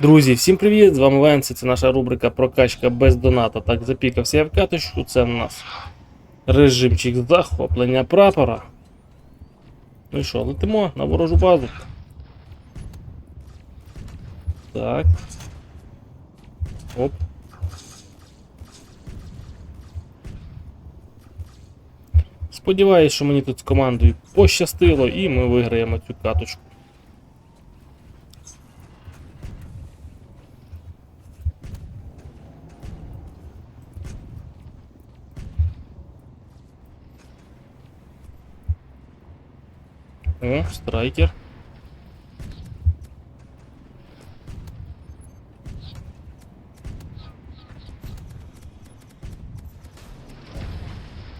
Друзі, всім привіт! З вами Венці, це наша рубрика Прокачка без доната. Так, запікався я в каточку, це у нас режимчик захоплення прапора. Ну і що, летимо на ворожу базу. Так. Оп. Сподіваюсь, що мені тут з командою пощастило і ми виграємо цю каточку. О, страйкер.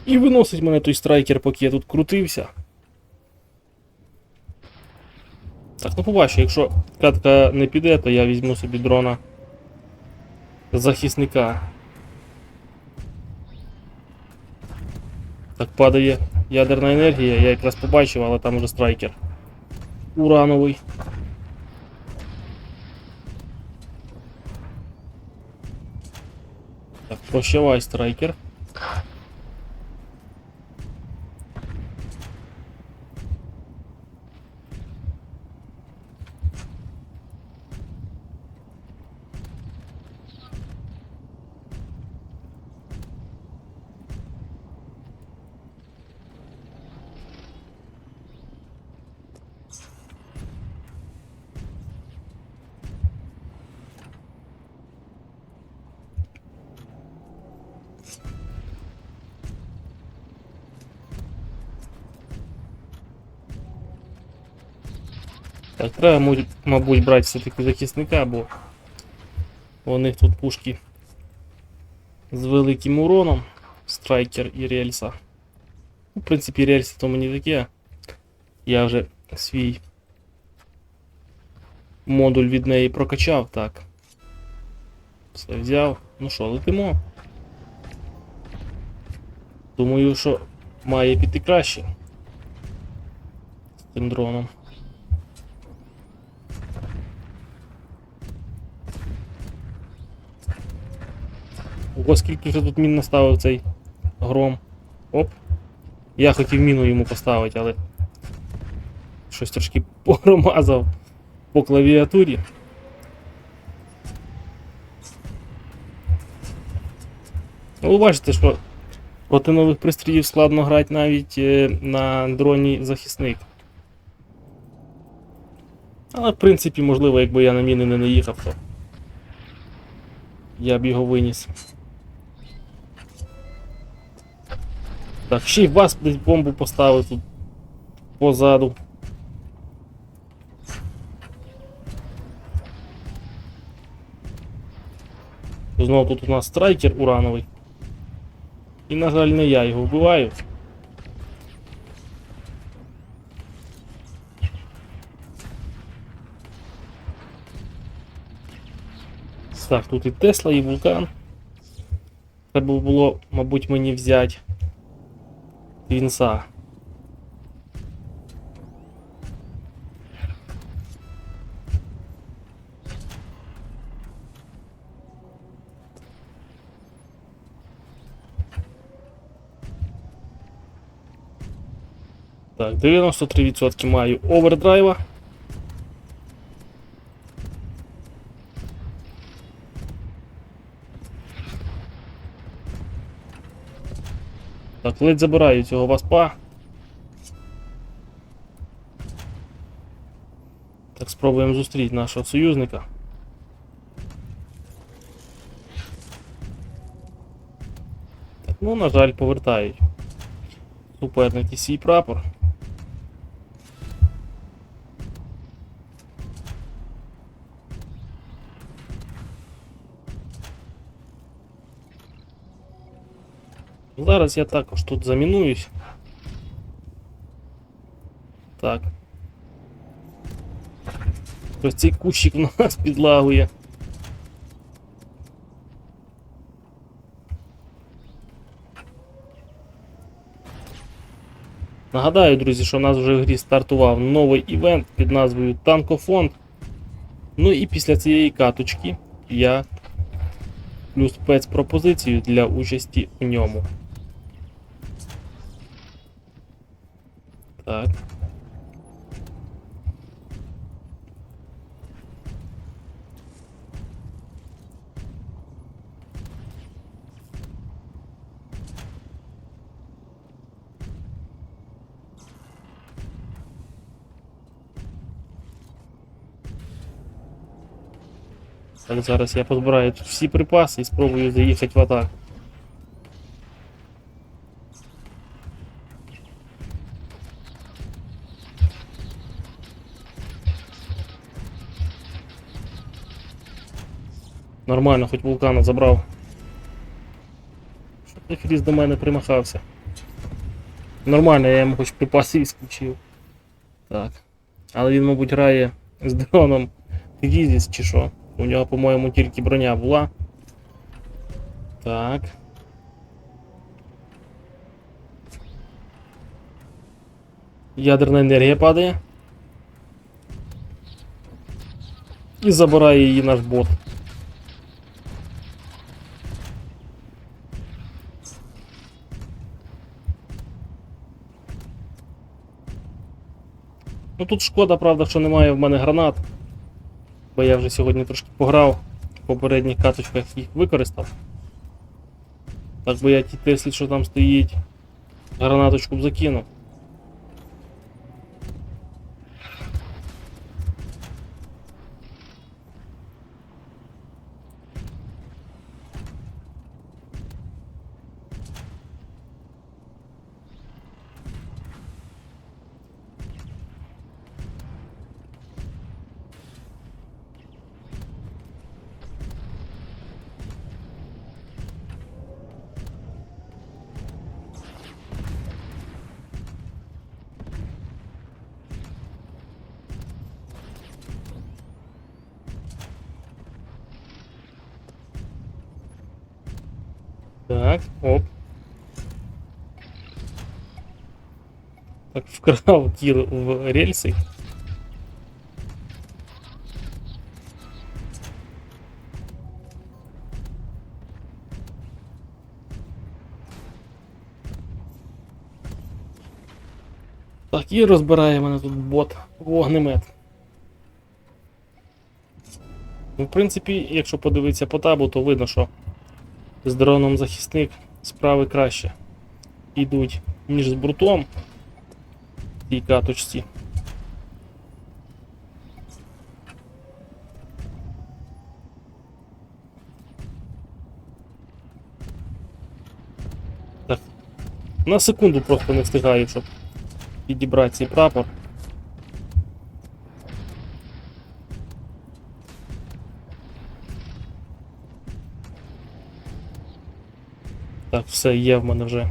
І виносить мене той страйкер, поки я тут крутився. Так, ну побачу, якщо катка не піде, то я візьму собі дрона захисника. Так, падає ядерна енергія, я якраз побачив, але там уже страйкер. Урановий. Так, прощавай, страйкер. Так, треба, мабуть, брати все-таки захисника, бо у них тут пушки з великим уроном. Страйкер і рельса. Ну, В принципі, рельси то мені таке. Я вже свій модуль від неї прокачав, так. Все взяв. Ну що, летимо. Думаю, що має піти краще з цим дроном. Ого, скільки вже тут мін наставив цей гром. Оп. Я хотів міну йому поставити, але щось трошки промазав по клавіатурі. Ну, ви бачите, що проти нових пристроїв складно грати навіть е, на дроні захисник. Але в принципі, можливо, якби я на міни не наїхав, то я б його виніс. Так, ще й вас бомбу поставив тут позаду. Знову тут у нас страйкер урановий. І, на жаль, не я його вбиваю. Так, тут і Тесла, і вулкан. Треба було, мабуть, мені взяти Твінса. Так, 93% маю овердрайва. Так, ледь забираю цього васпа. Так, спробуємо зустріти нашого союзника. Так, ну, на жаль, повертають. Суперники свій прапор. Зараз я також тут замінуюсь. Так. Ось цей кущик в нас підлагує. Нагадаю, друзі, що у нас вже в грі стартував новий івент під назвою Танкофонд. Ну і після цієї каточки я плюс спецпропозицію для участі у ньому. Так. Так, зараз я позбираю тут всі припаси і спробую заїхати в атаку. Нормально, хоч вулкана забрав. Що ти Фріз до мене примахався? Нормально, я йому хоч припаси відключив. Так. Але він, мабуть, грає з дроном Крізіс чи що. У нього, по-моєму, тільки броня була. Так. Ядерна енергія падає. І забирає її наш бот. Ну тут шкода, правда, що немає в мене гранат. Бо я вже сьогодні трошки пограв, в попередніх каточках їх використав. Так би я ті Теслі, що там стоїть, гранаточку б закинув. Так, оп. Так, вкрав кіл в рельси. Так, і розбирає мене тут бот вогнемет. Ну, в принципі, якщо подивитися по табу, то видно, що з дроном захисник справи краще йдуть, ніж з брутом в цій каточці. На секунду просто не встигаю, щоб підібрати цей прапор. Все, є в мене вже.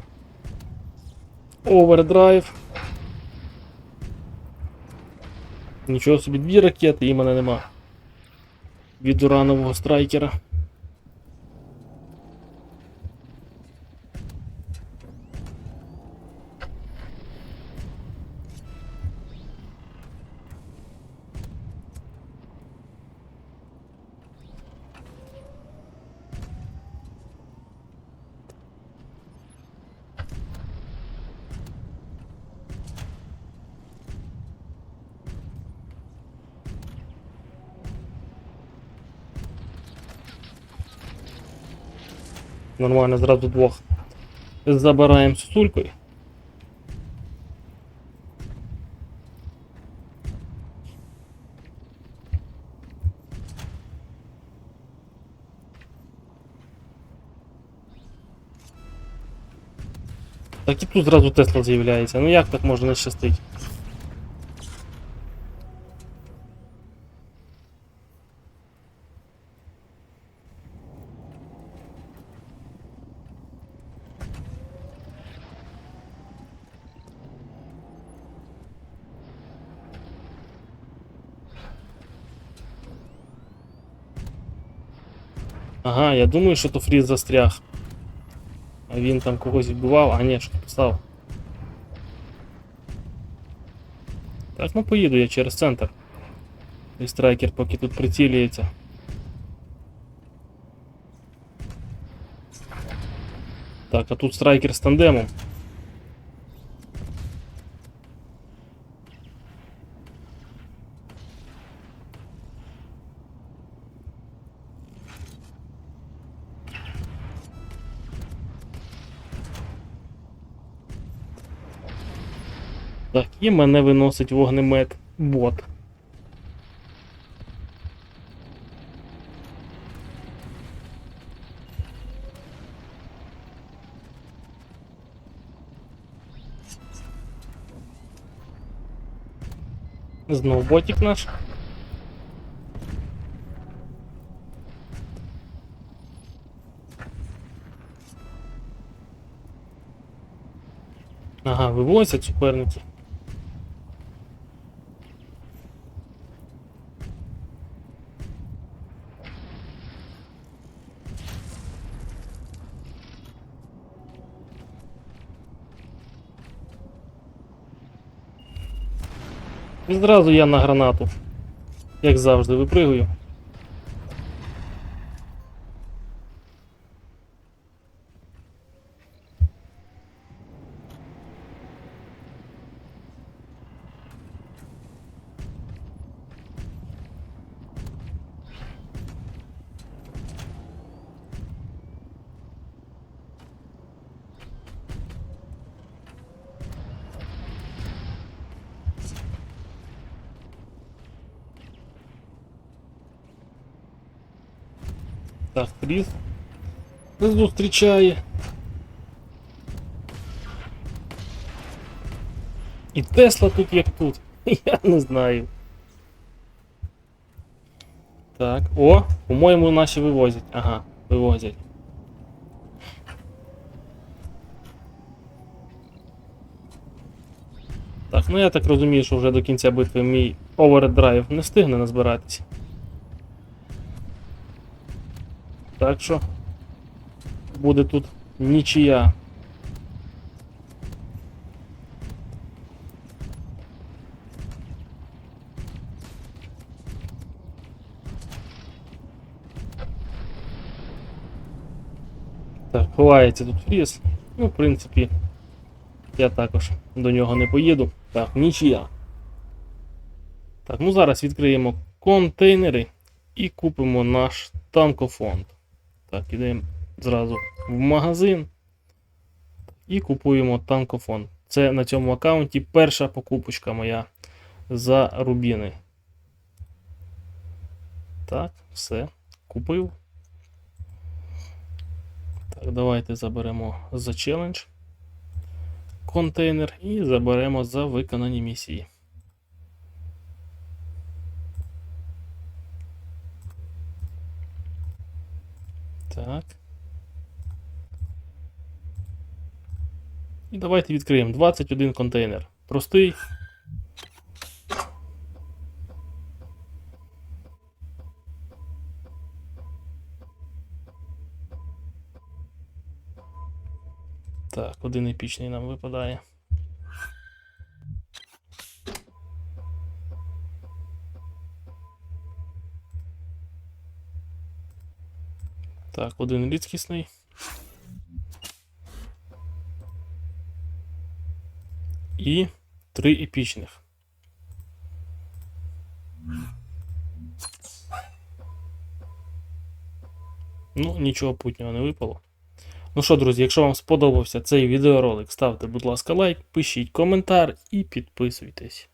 Овердрайв. Нічого собі, дві ракети і мене нема. Від уранового страйкера. Нормально, зразу двох. Забираємо сосулькою. Так і тут зразу Тесла з'являється. Ну як так можна не щастить? Ага, я думаю, що то фріз застряг. А він там когось вбивав, а ні, що писав. Так, ну поїду я через центр. І страйкер поки тут прицілюється. Так, а тут страйкер з тандемом. Так, і мене виносить вогнемет бот. Знов ботик наш. Ага, вивозять суперники. І зразу я на гранату. Як завжди, випригую. Так, Тріс нас зустрічає. І Тесла тут як тут. Я не знаю. Так, о, по-моєму, наші вивозять. Ага, вивозять. Так, ну я так розумію, що вже до кінця битви мій овердрайв не встигне назбиратися. Так що буде тут нічия. Так, ховається тут фріз. Ну, в принципі, я також до нього не поїду. Так, нічия. Так, ну зараз відкриємо контейнери і купимо наш танкофонд. Так, ідемо зразу в магазин і купуємо танкофонд. Це на цьому аккаунті перша покупочка моя за рубіни. Так, все. Купив. Так, давайте заберемо за челендж контейнер і заберемо за виконані місії. Так. І давайте відкриємо 21 контейнер. Простий. Так, один епічний нам випадає. Так, один рідкісний. І три епічних. Ну, нічого путнього не випало. Ну що, друзі, якщо вам сподобався цей відеоролик, ставте, будь ласка, лайк, пишіть коментар і підписуйтесь.